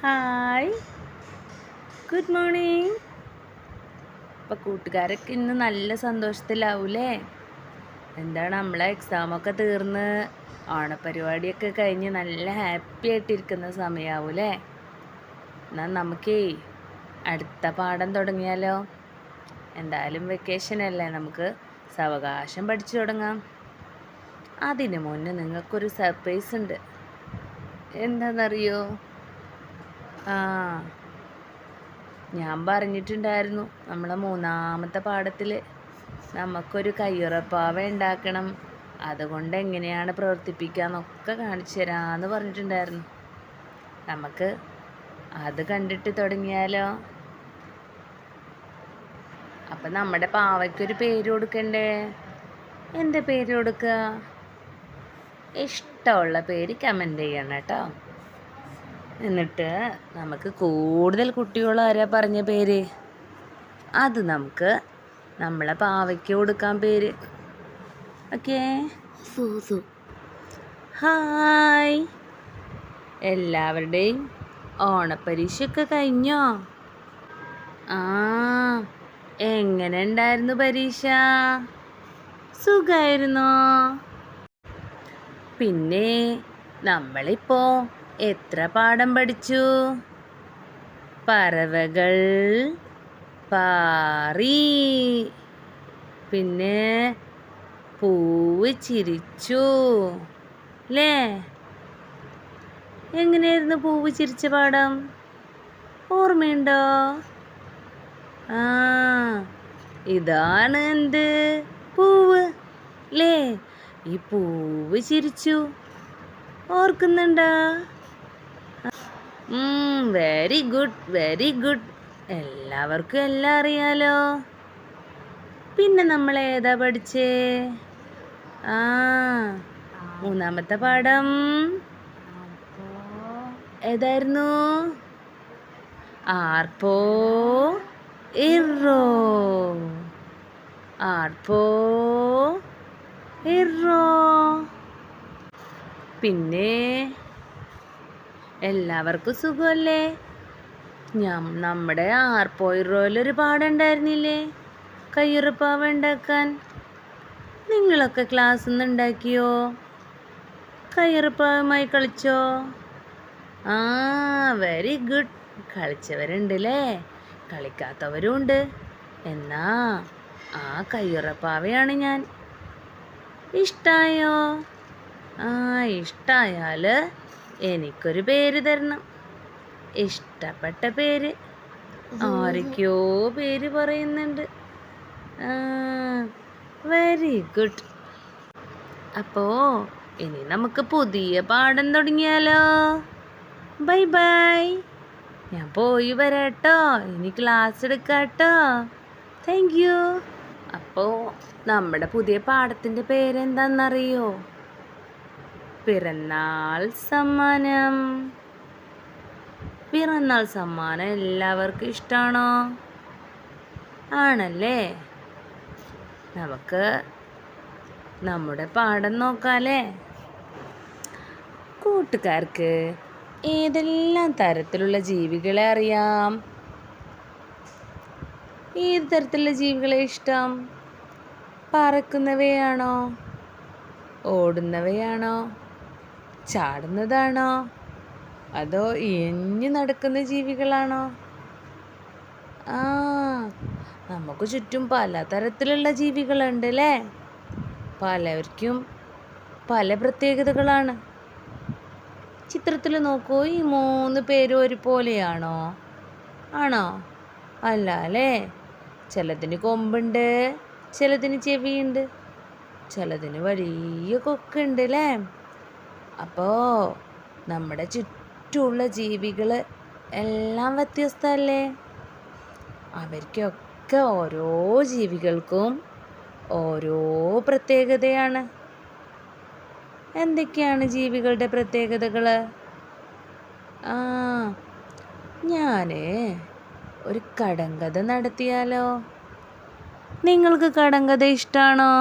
Hi. Good morning. അപ്പോൾ കൂട്ടുകാരൊക്കെ ഇന്ന് നല്ല സന്തോഷത്തിലാവൂലേ? എന്താണ് നമ്മളെ എക്സാമൊക്കെ തീർന്ന് ഓണപരിപാടിയൊക്കെ കഴിഞ്ഞ് നല്ല ഹാപ്പി ആയിട്ടിരിക്കുന്ന സമയമാവൂലേ എന്നാൽ നമുക്കേ അടുത്ത പാഠം തുടങ്ങിയാലോ? എന്തായാലും വെക്കേഷൻ അല്ലേ നമുക്ക്? സാവകാശം പഠിച്ചു തുടങ്ങാം. അതിന് മുന്നേ നിങ്ങൾക്കൊരു സർപ്രൈസ് ഉണ്ട്. എന്താണെന്നറിയോ ആ. ഞാൻ പറഞ്ഞിട്ടുണ്ടായിരുന്നു നമ്മളെ മൂന്നാമത്തെ പാഠത്തിൽ നമുക്കൊരു കയ്യുറപ്പാവ ഉണ്ടാക്കണം. അതുകൊണ്ട് എങ്ങനെയാണ് പ്രവർത്തിപ്പിക്കാന്നൊക്കെ കാണിച്ചു തരാമെന്ന് പറഞ്ഞിട്ടുണ്ടായിരുന്നു. നമുക്ക് അത് കണ്ടിട്ട് തുടങ്ങിയാലോ? അപ്പം നമ്മുടെ പാവയ്ക്കൊരു പേര് കൊടുക്കണ്ടേ? എന്താ പേര് കൊടുക്കുക ഇഷ്ടമുള്ള പേര് കമന്റ് ചെയ്യണം കേട്ടോ. എന്നിട്ട് നമുക്ക് കൂടുതൽ കുട്ടികൾ ആരാ പറഞ്ഞ പേര്? അത് നമുക്ക് നമ്മളെ പാവയ്ക്ക് കൊടുക്കാൻ പേര്. ഓക്കേ? സൂസു. ഹായ്. എല്ലാവരുടെയും ഓണപ്പരീക്ഷയൊക്കെ കഴിഞ്ഞോ? ആ എങ്ങനെ ഉണ്ടായിരുന്നു പരീക്ഷ? സുഖമായിരുന്നോ പിന്നെ നമ്മളിപ്പോ എത്ര പാഠം പഠിച്ചു? പറവകൾ പാറി. പിന്നെ പൂവ് ചിരിച്ചു. അല്ലേ എങ്ങനെയായിരുന്നു പൂവ് ചിരിച്ച പാഠം? ഓർമ്മയുണ്ടോ? ആ ഇതാണ് എന്ത് പൂവ്? അല്ലേ ഈ പൂവ് ചിരിച്ചു. ഓർക്കുന്നുണ്ടോ? വെരി ഗുഡ് വെരി ഗുഡ് എല്ലാവർക്കും എല്ലാം അറിയാലോ? പിന്നെ നമ്മൾ ഏതാ പഠിച്ചേ? ആ മൂന്നാമത്തെ പാഠം. ഏതായിരുന്നു? ആർപ്പോ ഇറോ ആർപ്പോ ഇറോ പിന്നെ എല്ലാവർക്കും സുഖമല്ലേ? ഞാൻ നമ്മുടെ ആർപ്പോയിറോയിലൊരു പാടുണ്ടായിരുന്നില്ലേ? കയ്യുറപ്പാവ ഉണ്ടാക്കാൻ നിങ്ങളൊക്കെ ക്ലാസ്സിൽ നിന്ന് ഉണ്ടാക്കിയോ? കയ്യുറപ്പാവുമായി കളിച്ചോ? ആ വെരി ഗുഡ് കളിച്ചവരുണ്ടല്ലേ? കളിക്കാത്തവരും ഉണ്ട്. എന്നാ ആ കയ്യുറപ്പാവയാണ് ഞാൻ. ഇഷ്ടായോ? ആ ഇഷ്ടായാൽ എനിക്കൊരു പേര് തരണം. ഇഷ്ടപ്പെട്ട പേര്. ആരൊക്കെയോ പേര് പറയുന്നുണ്ട്. വെരി ഗുഡ് അപ്പോ ഇനി നമുക്ക് പുതിയ പാഠം തുടങ്ങിയാലോ? ബൈ ബൈ ഞാൻ പോയി വരാട്ടോ. ഇനി ക്ലാസ് എടുക്കാട്ടോ. താങ്ക് യു അപ്പോൾ നമ്മുടെ പുതിയ പാഠത്തിന്റെ പേരെന്താണെന്നറിയോ പിറന്നാൾ സമ്മാനം. പിറന്നാൾ സമ്മാനം എല്ലാവർക്കും ഇഷ്ടമാണോ ആണല്ലേ? നമുക്ക് നമ്മുടെ പാഠം നോക്കാല്ലേ? കൂട്ടുകാർക്ക് ഏതെല്ലാം തരത്തിലുള്ള ജീവികളെ അറിയാം? ഏത് തരത്തിലുള്ള ജീവികളെ ഇഷ്ടം? പറക്കുന്നവയാണോ? ഓടുന്നവയാണോ? ചാടുന്നതാണോ? അതോ എഞ്ഞു നടക്കുന്ന ജീവികളാണോ? ആ നമുക്ക് ചുറ്റും പലതരത്തിലുള്ള ജീവികളുണ്ട് അല്ലേ പലവർക്കും പല പ്രത്യേകതകളാണ്. ചിത്രത്തിൽ നോക്കൂ ഈ മൂന്ന് പേരും ഒരുപോലെയാണോ? ആണോ? അല്ല അല്ലേ? ചിലതിന് കൊമ്പുണ്ട് ചിലതിന് ചെവിയുണ്ട് ചിലതിന് വലിയ കൊക്കുണ്ട് അല്ലേ? അപ്പോൾ നമ്മുടെ ചുറ്റുമുള്ള ജീവികൾ എല്ലാം വ്യത്യസ്തമല്ലേ? അവർക്കൊക്കെ ഓരോ ജീവികൾക്കും ഓരോ പ്രത്യേകതയാണ്. എന്തൊക്കെയാണ് ജീവികളുടെ പ്രത്യേകതകൾ ആ ഞാൻ ഒരു കടങ്കഥ നടത്തിയാലോ? നിങ്ങൾക്ക് കടങ്കഥ ഇഷ്ടമാണോ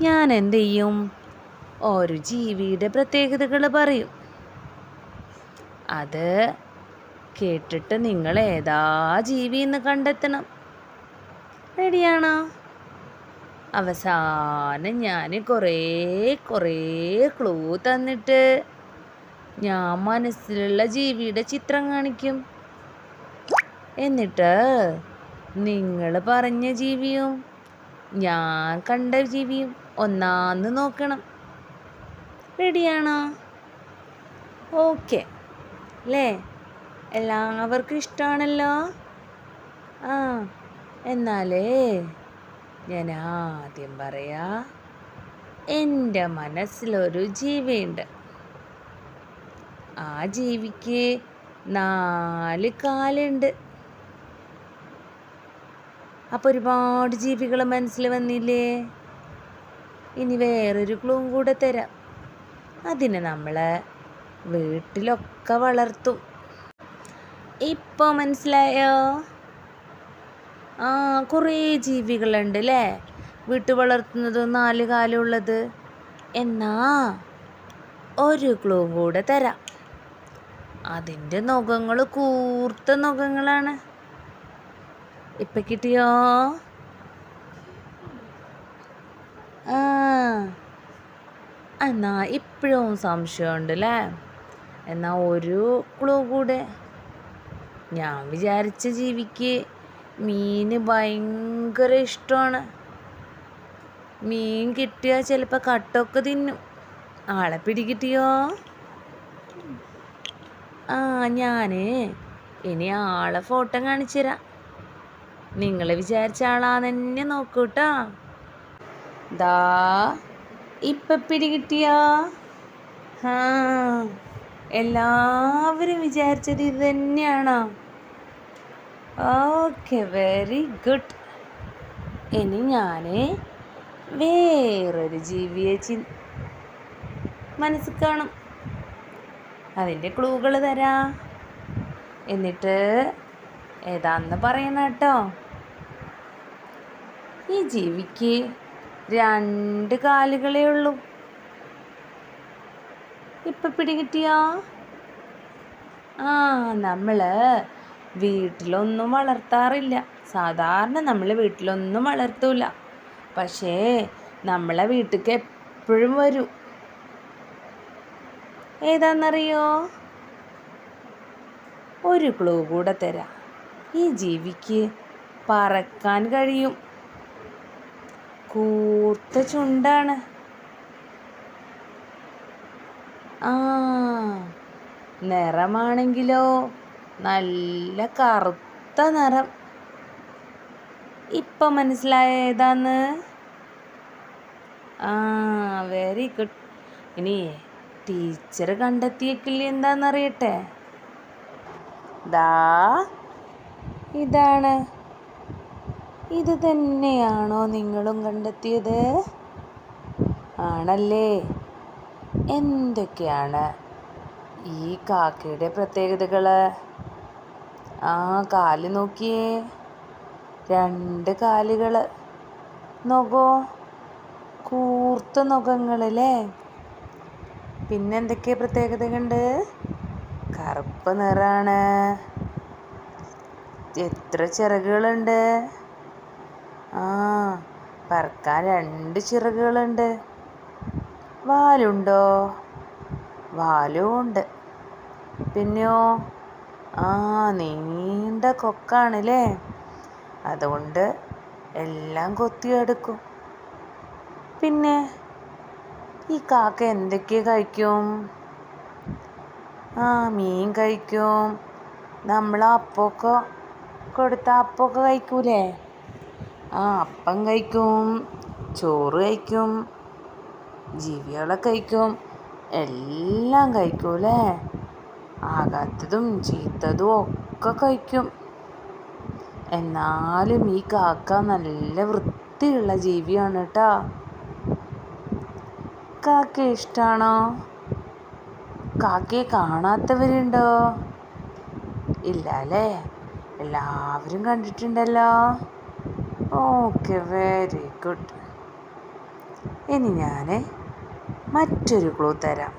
ഞാൻ എന്ത് ചെയ്യും? ഒരു ജീവിയുടെ പ്രത്യേകതകൾ പറയും. അത് കേട്ടിട്ട് നിങ്ങൾ ഏതാ ജീവി എന്ന് കണ്ടെത്തണം. റെഡിയാണോ? അവസാനം ഞാൻ കുറേ കുറേ ക്ലൂ തന്നിട്ട് ഞാൻ മനസ്സിലുള്ള ജീവിയുടെ ചിത്രം കാണിക്കും. എന്നിട്ട് നിങ്ങൾ പറഞ്ഞ ജീവിയും ഞാൻ കണ്ട ജീവിയും ഒന്നാന്ന് നോക്കണം. റെഡിയാണോ? ഓക്കെ. അല്ലേ എല്ലാവർക്കും ഇഷ്ടമാണല്ലോ ആ എന്നാലേ ഞാൻ ആദ്യം പറയാ എന്റെ മനസ്സിലൊരു ജീവിയുണ്ട്. ആ ജീവിക്ക് നാല് കാലുണ്ട്. അപ്പോൾ ഒരുപാട് ജീവികൾ മനസ്സിൽ വന്നില്ലേ? ഇനി വേറൊരു ക്ലൂം കൂടെ തരാം. അതിനെ നമ്മൾ വീട്ടിലൊക്കെ വളർത്തും. ഇപ്പോൾ മനസ്സിലായോ? ആ കുറേ ജീവികളുണ്ട് അല്ലേ വീട്ട് വളർത്തുന്നത് നാല് കാലമുള്ളത് എന്നാ ഒരു ക്ലൂ കൂടെ തരാം. അതിന്റെ നഖങ്ങൾ കൂർത്ത നഖങ്ങളാണ്. ഇപ്പം കിട്ടിയോ? ആ. എന്നാ ഇപ്പോഴും സംശയമുണ്ട് അല്ലേ എന്നാ ഒരു ക്ലൂ കൂടെ. ഞാൻ വിചാരിച്ച ജീവിക്ക്. മീന് ഭയങ്കര ഇഷ്ടമാണ്. മീൻ കിട്ടിയാൽ ചിലപ്പോൾ കട്ടൊക്കെ തിന്നും. ആളെ പിടികിട്ടിയോ? ആ ഞാൻ ഇനി ആളെ ഫോട്ടോ കാണിച്ചു തരാം. നിങ്ങളെ വിചാരിച്ച ആളാന്ന് തന്നെ നോക്കൂട്ടോ. ദാ. ഇപ്പം പിടികിട്ടിയാ എല്ലാവരും വിചാരിച്ചത് ഇത് തന്നെയാണോ. Okay very good. ഇനി ഞാൻ വേറൊരു ജീവിയെ ചി മനസ്സിൽ കാണും. അതിന്റെ ക്ലൂകൾ തരാ. എന്നിട്ട് ഏതാന്ന് പറയണം കേട്ടോ. ഈ ജീവിക്ക് രണ്ട് കാലുകളേ ഉള്ളൂ. ഇപ്പം പിടികിട്ടിയോ? ആ നമ്മൾ വീട്ടിലൊന്നും വളർത്താറില്ല. സാധാരണ നമ്മൾ വീട്ടിലൊന്നും വളർത്തൂല. പക്ഷേ നമ്മളെ വീട്ടിലേക്ക് എപ്പോഴും വരും. ഏതാണെന്നറിയോ ഒരു ക്ലൂ കൂടെ തരാം. ഈ ജീവിക്ക് പറക്കാൻ കഴിയും. കൂർത്ത ചുണ്ടാണ്. ആ നിറമാണെങ്കിലോ നല്ല കറുത്ത നിറം. ഇപ്പം മനസ്സിലായ ഏതാന്ന് ആ വെരി ഗുഡ് ഇനി ടീച്ചർ കണ്ടെത്തിയേക്കില്ല എന്താണെന്നറിയട്ടെ ദാ ഇതാണ്. ഇത് തന്നെയാണോ നിങ്ങളും കണ്ടെത്തിയത്? ആണല്ലേ? എന്തൊക്കെയാണ് ഈ കാക്കയുടെ പ്രത്യേകതകൾ ആ കാൽ നോക്കിയേ. രണ്ട് കാലുകൾ നഖോ കൂർത്ത നഖങ്ങളല്ലേ പിന്നെന്തൊക്കെ പ്രത്യേകതകളുണ്ട്? കറുപ്പ് നിറാണ്. എത്ര ചിറകുകളുണ്ട്? ആ പറക്കാൻ രണ്ട് ചിറകുകളുണ്ട്. വാലുണ്ടോ? വാലും ഉണ്ട്. പിന്നെയോ? ആ നീണ്ട കൊക്കാണല്ലേ? അതുകൊണ്ട് എല്ലാം കൊത്തി എടുക്കും. പിന്നെ ഈ കാക്ക എന്തൊക്കെ കഴിക്കും? ആ മീൻ കഴിക്കും. നമ്മൾ അപ്പൊക്കെ കൊടുത്ത അപ്പൊക്കെ കഴിക്കൂലേ? ആ അപ്പം കഴിക്കും. ചോറ് കഴിക്കും. ജീവികളെ കഴിക്കും. എല്ലാം കഴിക്കൂലേ ആകാത്തതും ചീത്തതും ഒക്കെ കഴിക്കും. എന്നാലും ഈ കാക്ക നല്ല വൃത്തിയുള്ള ജീവിയാണ് കേട്ടോ. കാക്ക ഇഷ്ടമാണോ കാക്കയെ കാണാത്തവരുണ്ടോ? ഇല്ല അല്ലേ? എല്ലാവരും കണ്ടിട്ടുണ്ടല്ലോ. Okay very good. ഇനി ഞാൻ മറ്റൊരു ക്ലൂ തരാം.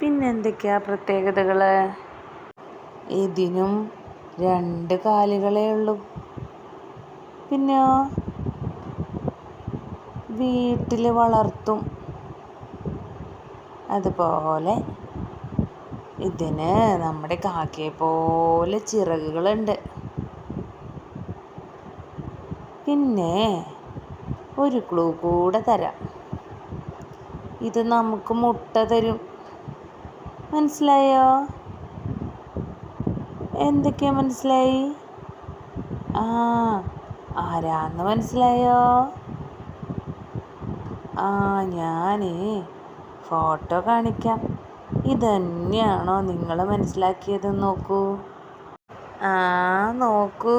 പിന്നെന്തൊക്കെയാ പ്രത്യേകതകൾ ഇതിനും രണ്ട് കാലുകളേ ഉള്ളൂ. പിന്നെ വീട്ടിൽ വളർത്തും. അതുപോലെ ഇതിന് നമ്മുടെ കാക്കയെ പോലെ ചിറകുകളുണ്ട്. പിന്നെ ഒരു ക്ലൂ കൂടെ തരാം. ഇത് നമുക്ക് മുട്ട തരും. മനസ്സിലായോ? എന്തൊക്കെയാ മനസ്സിലായി? ആ ആരാന്ന് മനസ്സിലായോ? ആ ഞാൻ ഫോട്ടോ കാണിക്കാം. ഇതന്നെയാണോ നിങ്ങൾ മനസ്സിലാക്കിയതെന്ന് നോക്കൂ. ആ നോക്കൂ.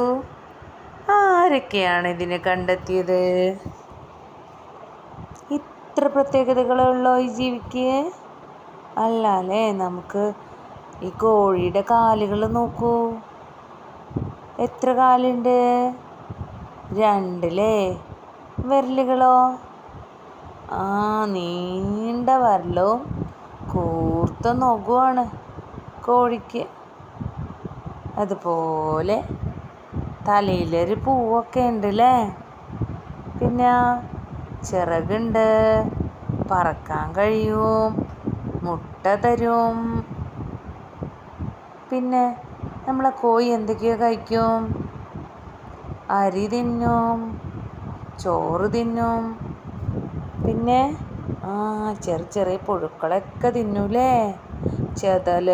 ആരൊക്കെയാണ് ഇതിനെ കണ്ടെത്തിയത്? ഇത്ര പ്രത്യേകതകളുള്ളോ ഈ ജീവിക്ക്? അല്ല അല്ലേ നമുക്ക് ഈ കോഴിയുടെ കാലുകൾ നോക്കൂ. എത്ര കാലുണ്ട്? രണ്ടല്ലേ വിരലുകളോ? ആ നീണ്ട വരലും കൂർത്ത നോക്കുവാണ് കോഴിക്ക്. അതുപോലെ തലയിലൊരു പൂവൊക്കെ ഉണ്ട് അല്ലേ പിന്നെ ചിറകുണ്ട് പറക്കാൻ കഴിയും മുട്ട തരും. പിന്നെ നമ്മളെ കോഴി എന്തൊക്കെയോ കഴിക്കും? അരി തിന്നും ചോറ് തിന്നും. പിന്നെ ആ ചെറിയ ചെറിയ പുഴുക്കളൊക്കെ തിന്നൂലേ ചെതൽ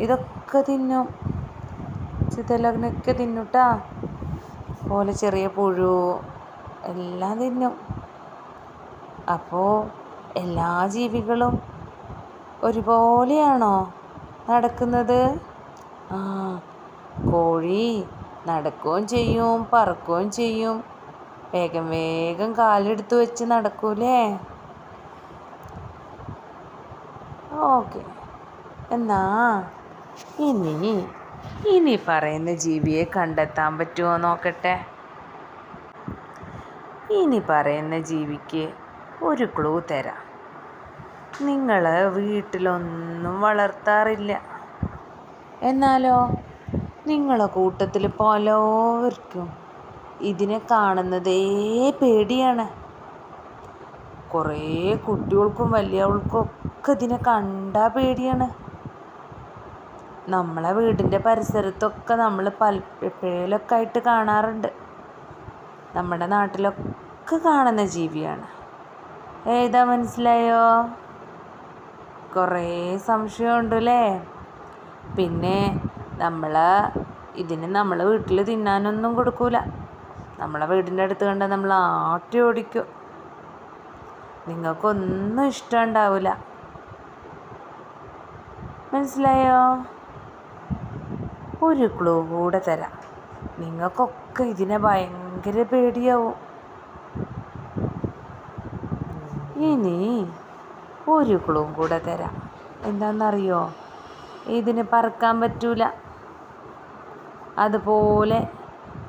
ഇതൊക്കെ തിന്നും. ചിതലൊക്കെ തിന്നുട്ടാ. പോലെ ചെറിയ പുഴു എല്ലാം തിന്നും. അപ്പോൾ എല്ലാ ജീവികളും ഒരുപോലെയാണോ നടക്കുന്നത്? ആ കോഴി നടക്കുകയും ചെയ്യും പറക്കുകയും ചെയ്യും. വേഗം വേഗം കാലെടുത്ത് വെച്ച് നടക്കൂലേ? ഓക്കെ. എന്നാ ഇനി ഇനി പറയുന്ന ജീവിയെ കണ്ടെത്താൻ പറ്റുമോ നോക്കട്ടെ? ഇനി പറയുന്ന ജീവിക്ക് ഒരു ക്ലൂ തരാം. നിങ്ങൾ വീട്ടിലൊന്നും വളർത്താറില്ല. എന്നാലോ? നിങ്ങളെ കൂട്ടത്തിൽ പലവർക്കും ഇതിനെ കാണുന്നതേ പേടിയാണ്. കുറേ കുട്ടികൾക്കും വലിയവൾക്കും ഒക്കെ ഇതിനെ കണ്ടാൽ പേടിയാണ്. നമ്മളെ വീടിന്റെ പരിസരത്തൊക്കെ നമ്മൾ പല ആയിട്ട് കാണാറുണ്ട്. നമ്മുടെ നാട്ടിലൊക്കെ കാണുന്ന ജീവിയാണ്. ഏതാ മനസ്സിലായോ? കുറേ സംശയമുണ്ട് അല്ലേ പിന്നെ നമ്മൾ ഇതിന് നമ്മൾ വീട്ടിൽ തിന്നാനൊന്നും കൊടുക്കൂല. നമ്മളെ വീടിന്റെ അടുത്ത് കണ്ട നമ്മൾ ആട്ടി ഓടിക്കും. നിങ്ങൾക്കൊന്നും ഇഷ്ടം ഉണ്ടാവില്ല മനസ്സിലായോ? ഒരു ക്ലൂ കൂടെ തരാം. നിങ്ങൾക്കൊക്കെ ഇതിനെ ഭയങ്കര പേടിയാവും. ഇനി ഒരു ക്ലൂ കൂടെ തരാം. എന്താണെന്നറിയോ? ഇതിന് പറക്കാൻ പറ്റൂല. അതുപോലെ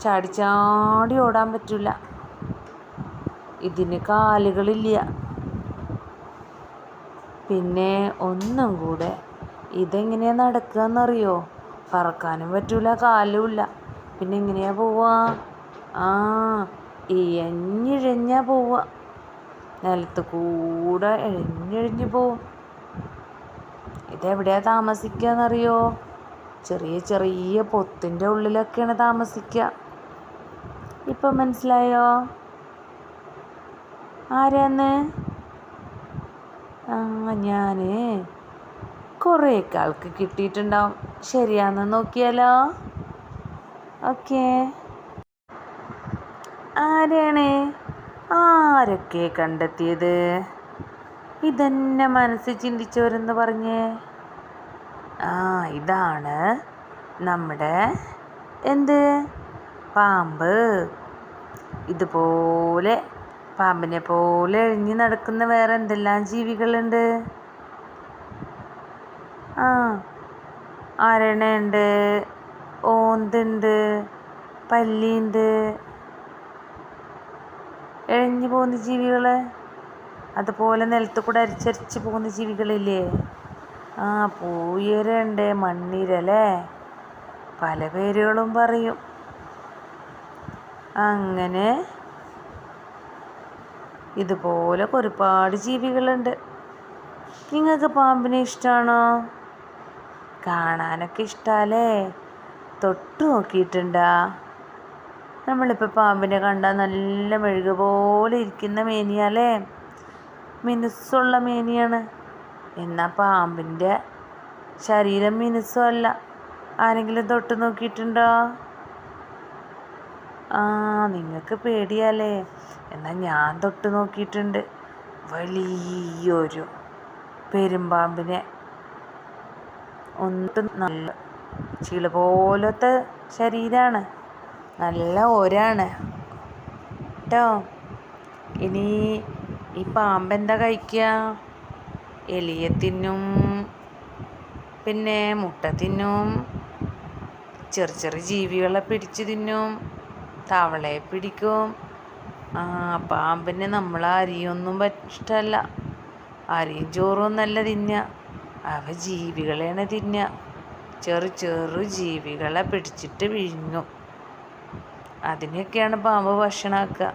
ചാടിച്ചാടി ചാടി ഓടാൻ പറ്റൂല. ഇതിന് കാലുകളില്ല. പിന്നെ ഒന്നും കൂടെ ഇതെങ്ങനെയാണ് നടക്കുക എന്നറിയോ പറക്കാനും പറ്റൂല കാലുമില്ല. പിന്നെ എങ്ങനെയാ പോവാ? ആ ഇഴഞ്ഞിഴഞ്ഞാ പോവുക നിലത്ത് കൂടെ ഇഴഞ്ഞിഴഞ്ഞ് പോവും. ഇതെവിടെയാ താമസിക്കുക എന്നറിയോ ചെറിയ ചെറിയ പൊത്തിന്റെ ഉള്ളിലൊക്കെയാണ് താമസിക്കുക ഇപ്പം മനസ്സിലായോ? ആരാന്ന്? ആ ഞാൻ കുറേ ആൾക്ക് കിട്ടിയിട്ടുണ്ടാവും. ശരിയാന്ന് നോക്കിയാലോ? ഓക്കേ. ആരാണ്? ആരൊക്കെ കണ്ടെത്തിയത്? ഇതന്നെ മനസ്സിൽ ചിന്തിച്ചവരെന്ന് പറഞ്ഞേ. ആ ഇതാണ് നമ്മുടെ എന്ത്? പാമ്പ്. ഇതുപോലെ പാമ്പിനെ പോലെ എഴിഞ്ഞ് നടക്കുന്ന വേറെ എന്തെല്ലാം ജീവികളുണ്ട്? ആ അരണയുണ്ട് ഓന്തുണ്ട്. പല്ലിയുണ്ട്. എഴഞ്ഞു പോകുന്ന ജീവികൾ അതുപോലെ നിലത്ത് കൂടെ അരിച്ചരിച്ച് പോകുന്ന ജീവികളില്ലേ? ആ പൂയിരണ്ട്. മണ്ണിരല്ലേ പല പേരുകളും പറയും. അങ്ങനെ ഇതുപോലൊക്കെ ഒരുപാട് ജീവികളുണ്ട്. നിങ്ങൾക്ക് പാമ്പിനെ ഇഷ്ടമാണോ കാണാനൊക്കെ ഇഷ്ടമല്ലേ തൊട്ട് നോക്കിയിട്ടുണ്ടാ. നമ്മളിപ്പോൾ പാമ്പിനെ കണ്ടാൽ നല്ല മെഴുക പോലെ ഇരിക്കുന്ന മേനിയാലേ. മിനുസ്സുള്ള മേനിയാണ്. എന്നാൽ പാമ്പിന്റെ ശരീരം മിനുസമല്ല ആരെങ്കിലും തൊട്ട് നോക്കിയിട്ടുണ്ടോ? ആ നിങ്ങൾക്ക് പേടിയാലേ. എന്നാൽ ഞാൻ തൊട്ട് നോക്കിയിട്ടുണ്ട്. വലിയൊരു പെരുമ്പാമ്പിനെ ഒന്നും നല്ല ചില പോലത്തെ ശരീരമാണ് നല്ല ഒരാണ് കേട്ടോ ഇനി ഈ പാമ്പെന്താ കഴിക്കുക എലിയെ തിന്നും. പിന്നെ മുട്ട തിന്നും. ചെറിയ ചെറിയ ജീവികളെ പിടിച്ച് തിന്നും. തവളയെ പിടിക്കും. ആ പാമ്പിന് നമ്മൾ അരിയൊന്നും ഇഷ്ടമല്ല അരിയും ചോറും നല്ല തിന്നുക അവ ജീവികളെയാണ് തിന്നുക ചെറു ചെറു ജീവികളെ പിടിച്ചിട്ട് വിഴുങ്ങും. അതിനെയൊക്കെയാണ് പാമ്പ് ഭക്ഷണമാക്കുക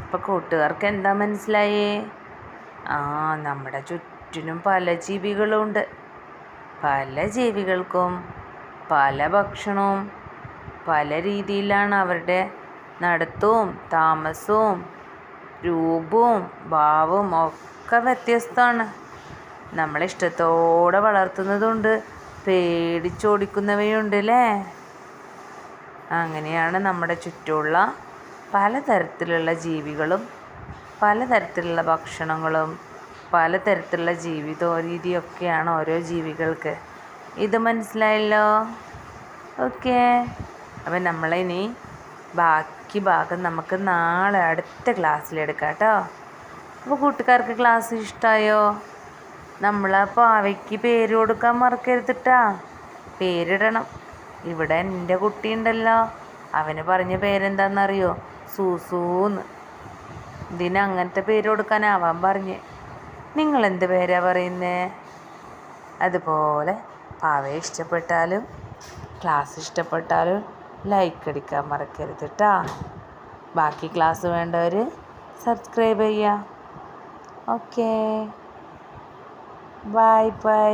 ഇപ്പം കൂട്ടുകാർക്ക് എന്താ മനസ്സിലായേ? ആ നമ്മുടെ ചുറ്റിനും പല ജീവികളുണ്ട്. പല ജീവികൾക്കും പല ഭക്ഷണവും പല രീതിയിലാണ് അവരുടെ നടത്തവും താമസവും രൂപവും ഭാവവും ഒക്കെ വ്യത്യസ്തമാണ് നമ്മളിഷ്ടത്തോടെ വളർത്തുന്നതുണ്ട്. പേടിച്ചോടിക്കുന്നവയുണ്ട് അല്ലേ അങ്ങനെയാണ് നമ്മുടെ ചുറ്റുമുള്ള പലതരത്തിലുള്ള ജീവികളും പലതരത്തിലുള്ള ഭക്ഷണങ്ങളും പലതരത്തിലുള്ള ജീവിത രീതിയൊക്കെയാണ് ഓരോ ജീവികൾക്ക്. ഇത് മനസ്സിലായല്ലോ? ഓക്കെ. അപ്പം നമ്മളിനി ബാക്കി ഭാഗം നമുക്ക് നാളെ അടുത്ത ക്ലാസ്സിലെടുക്കാം കേട്ടോ. അപ്പോൾ കൂട്ടുകാർക്ക് ക്ലാസ് ഇഷ്ടമായോ നമ്മളപ്പോൾ അവയ്ക്ക് പേര് കൊടുക്കാൻ മറക്കരുതിട്ടാ. പേരിടണം. ഇവിടെ എന്റെ കുട്ടിയുണ്ടല്ലോ. അവന് പറഞ്ഞ പേരെന്താണെന്നറിയോ സൂസൂന്ന്. ഇതിന് അങ്ങനത്തെ പേര് കൊടുക്കാനാവാൻ പറഞ്ഞ്. നിങ്ങൾ എന്ത് പേരാ പറയുന്നേ? അതുപോലെ പാവയെ ഇഷ്ടപ്പെട്ടാലും ക്ലാസ് ഇഷ്ടപ്പെട്ടാലും ലൈക്ക് അടിക്കാൻ മറക്കരുത് കേട്ടോ ബാക്കി ക്ലാസ് വേണ്ടവർ സബ്സ്ക്രൈബ് ചെയ്യുക ഓക്കേ ബൈ ബൈ